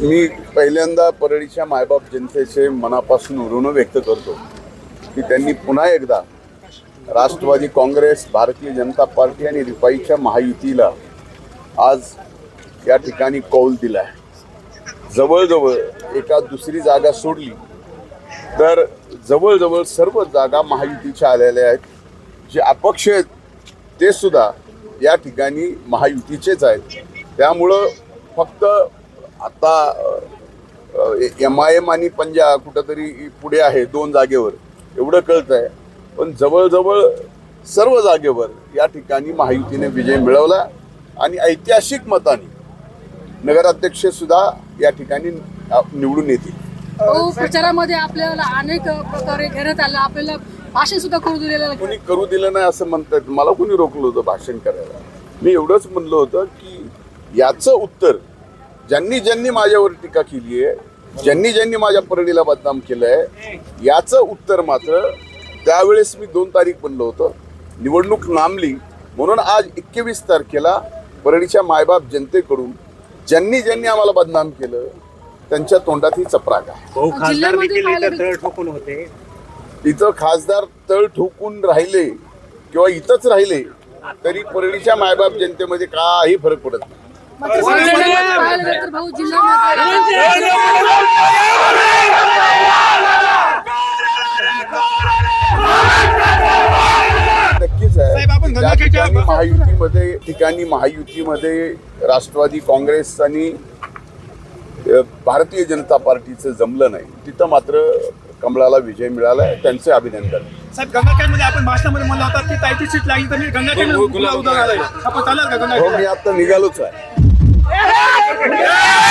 मी पहिल्यांदा परळीच्या मायबाप जनतेचे मनापासून ऋण व्यक्त करतो की त्यांनी पुन्हा एकदा राष्ट्रवादी काँग्रेस भारतीय जनता पार्टी आणि रिपाईच्या महायुतीला आज या ठिकाणी कौल दिला आहे जवळजवळ एका दुसरी जागा सोडली. तर जवळजवळ सर्व जागा महायुतीच्या आलेल्या आहेत. जे अपक्ष आहेत ते सुद्धा या ठिकाणी महायुतीचेच आहेत. त्यामुळं फक्त आता एम आय एम आणि पंजा कुठंतरी पुढे आहे दोन जागेवर. एवढं कळत आहे पण जवळजवळ सर्व जागेवर या ठिकाणी महायुतीने विजय मिळवला आणि ऐतिहासिक मताने नगराध्यक्ष सुद्धा या ठिकाणी निवडून येतील. हो प्रचारामध्ये आपल्याला अनेक प्रकारे घेण्यात आलं. आपल्याला भाषण सुद्धा करू दिलेलं कोणी करू दिलं नाही असं म्हणतात. मला कोणी रोखलं होतं भाषण करायला? मी एवढंच म्हणलं होतं की याचं उत्तर ज्यांनी ज्यांनी माझ्यावर टीका केली आहे ज्यांनी ज्यांनी माझ्या परडीला बदनाम केलं आहे याचं उत्तर मात्र त्यावेळेस मी दोन तारीख म्हणलं होतं. निवडणूक लांबली म्हणून आज एकवीस तारखेला परळीच्या मायबाप जनतेकडून ज्यांनी ज्यांनी आम्हाला बदनाम केलं त्यांच्या तोंडात ही चपराक आहे. होते. इथं खासदार तळ ठोकून राहिले किंवा इथंच राहिले तरी परळीच्या मायबाप जनतेमध्ये काही फरक पडत नाही. मात्र जिल्ह्यामध्ये पाहायला गेलं तर भाऊ जिल्ह्यामध्ये नक्कीच आहे. ज्या ठिकाणी महायुतीमध्ये ठिकाणी महायुतीमध्ये राष्ट्रवादी काँग्रेस आणि भारतीय जनता पार्टीचं जमलं नाही तिथं मात्र कमळाला विजय मिळाला आहे त्यांचे अभिनंदन. साहेब गंगाखेडमध्ये आपण भाषणामध्ये म्हणलं होता की ताईची सीट लागली तर मी गंगाखेड का हो गंगाखेड मी आता निघालोच आहे. ¡Eh!